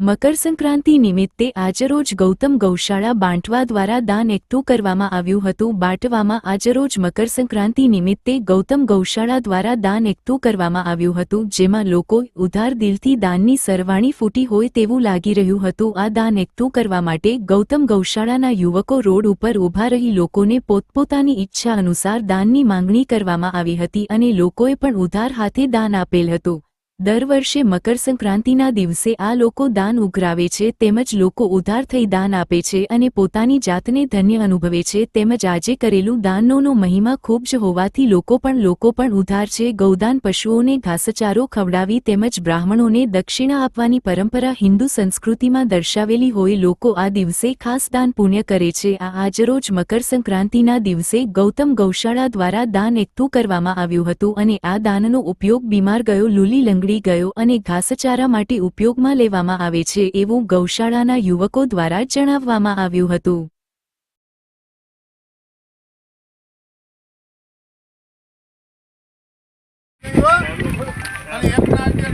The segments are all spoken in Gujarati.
મકર સંક્રાંતિ નિમિત્તે આજરોજ ગૌતમ ગૌશાળા બાંટવા દ્વારા દાન એકઠું કરવામાં આવ્યું હતું. બાંટવામાં આજરોજ મકર સંક્રાંતિ નિમિત્તે ગૌતમ ગૌશાળા દ્વારા દાન એકઠું કરવામાં આવ્યું હતું, જેમાં લોકો ઉધાર દિલથી દાનની સરવાણી ફૂટી હોય તેવું લાગી રહ્યું હતું. આ દાન એકઠું કરવા માટે ગૌતમ ગૌશાળાના યુવકો રોડ ઉપર ઊભા રહી લોકોને પોતપોતાની ઈચ્છા અનુસાર દાનની માંગણી કરવામાં આવી હતી અને લોકોએ પણ ઉધાર હાથે દાન આપેલ હતું. દર વર્ષે મકર સંક્રાંતિના દિવસે આ લોકો દાન ઉઘરાવે છે, તેમજ લોકો ઉધાર થઈ દાન આપે છે અને પોતાની જાતને ધન્ય અનુભવે છે. તેમજ આજે કરેલું દાનનો મહિમા ખૂબ જ હોવાથી લોકો પણ લોકો પણ ઉધાર છે. ગૌદાન પશુઓને ઘાસચારો ખવડાવી તેમજ બ્રાહ્મણોને દક્ષિણા આપવાની પરંપરા હિન્દુ સંસ્કૃતિમાં દર્શાવેલી હોય, લોકો આ દિવસે ખાસ દાન પુણ્ય કરે છે. આ આજરોજ મકર સંક્રાંતિના દિવસે ગૌતમ ગૌશાળા દ્વારા દાન એકઠું કરવામાં આવ્યું હતું અને આ દાનનો ઉપયોગ બીમાર ગયો લુલી લંગડી ગયો અને ઘાસચારા માટે ઉપયોગમાં લેવામાં આવે છે એવું ગૌશાળાના યુવકો દ્વારા જણાવવામાં આવ્યું હતું.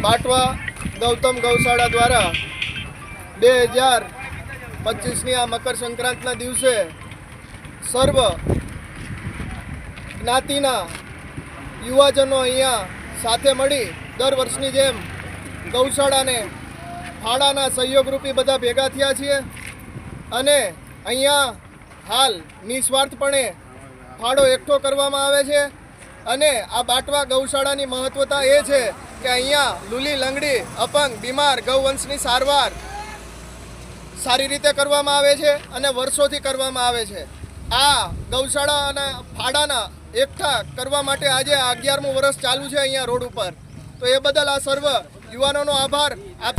બાટવા ગૌતમ ગૌશાળા દ્વારા બે હજાર પચીસની આ મકર સંક્રાંતના દિવસે સર્વ જ્ઞાતિના યુવાજનો અહીંયા સાથે મળી દર વર્ષની જેમ ગૌશાળાને ફાળાના સહયોગરૂપી બધા ભેગા થયા છીએ. અને અહીંયા હાલ નિસ્વાર્થપણે ફાળો એકઠો કરવામાં આવે છે. અને આ બાટવા ગૌશાળાની મહત્વતા એ છે કે અહીંયા લૂલી લંગડી, અપંગ, બીમાર, ગૌવંશની સારવાર સારી રીતે કરવામાં આવે છે અને વર્ષોથી કરવામાં આવે છે. આ ગૌશાળાના ફાડાના એકઠા કરવા માટે આજે અગિયારમું વર્ષ ચાલુ છે અહીંયા રોડ ઉપર. તો એ બદલ આ સર્વ યુવાનોનો આભાર. આપ